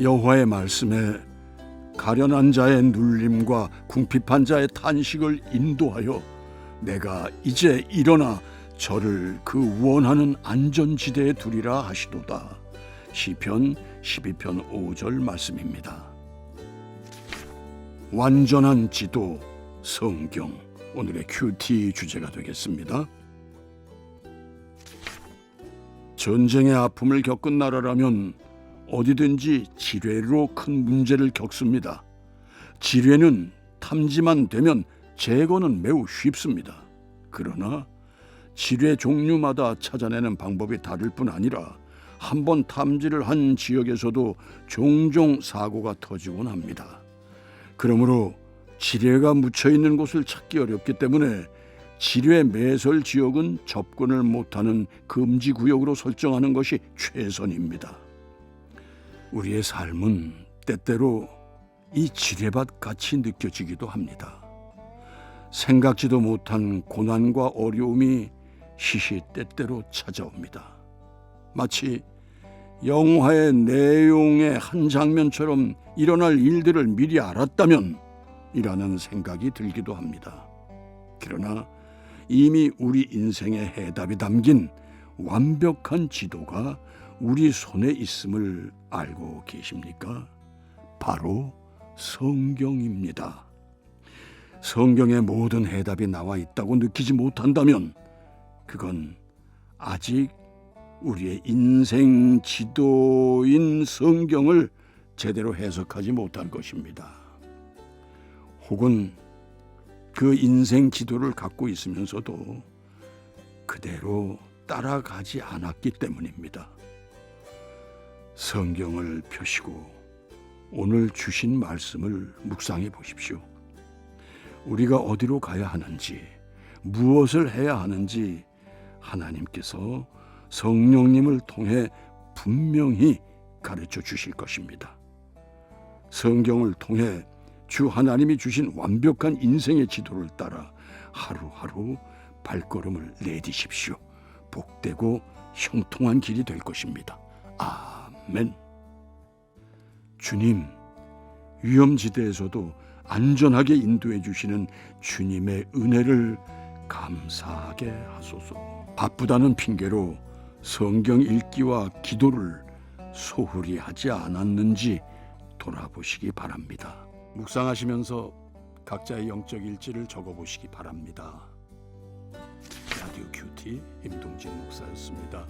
여호와의 말씀에 가련한 자의 눌림과 궁핍한 자의 탄식을 인도하여 내가 이제 일어나 저를 그 원하는 안전지대에 두리라 하시도다. 시편 12편 5절 말씀입니다. 완전한 지도 성경 오늘의 큐티 주제가 되겠습니다. 전쟁의 아픔을 겪은 나라라면 어디든지 지뢰로 큰 문제를 겪습니다. 지뢰는 탐지만 되면 제거는 매우 쉽습니다. 그러나 지뢰 종류마다 찾아내는 방법이 다를 뿐 아니라 한 번 탐지를 한 지역에서도 종종 사고가 터지곤 합니다. 그러므로 지뢰가 묻혀 있는 곳을 찾기 어렵기 때문에 지뢰 매설 지역은 접근을 못하는 금지 구역으로 설정하는 것이 최선입니다. 우리의 삶은 때때로 이 지뢰밭 같이 느껴지기도 합니다. 생각지도 못한 고난과 어려움이 시시때때로 찾아옵니다. 마치 영화의 내용의 한 장면처럼 일어날 일들을 미리 알았다면 이라는 생각이 들기도 합니다. 그러나 이미 우리 인생의 해답이 담긴 완벽한 지도가 우리 손에 있음을 알고 계십니까? 바로 성경입니다. 성경의 모든 해답이 나와 있다고 느끼지 못한다면 그건 아직 우리의 인생 지도인 성경을 제대로 해석하지 못한 것입니다. 혹은 그 인생 지도를 갖고 있으면서도 그대로 따라가지 않았기 때문입니다. 성경을 펴시고 오늘 주신 말씀을 묵상해 보십시오. 우리가 어디로 가야 하는지, 무엇을 해야 하는지 하나님께서 성령님을 통해 분명히 가르쳐 주실 것입니다. 성경을 통해 주 하나님이 주신 완벽한 인생의 지도를 따라 하루하루 발걸음을 내디십시오. 복되고 형통한 길이 될 것입니다. 아 멘. 주님, 위험지대에서도 안전하게 인도해 주시는 주님의 은혜를 감사하게 하소서. 바쁘다는 핑계로 성경 읽기와 기도를 소홀히 하지 않았는지 돌아보시기 바랍니다. 묵상하시면서 각자의 영적 일지를 적어보시기 바랍니다. 라디오 큐티 임동진 목사였습니다.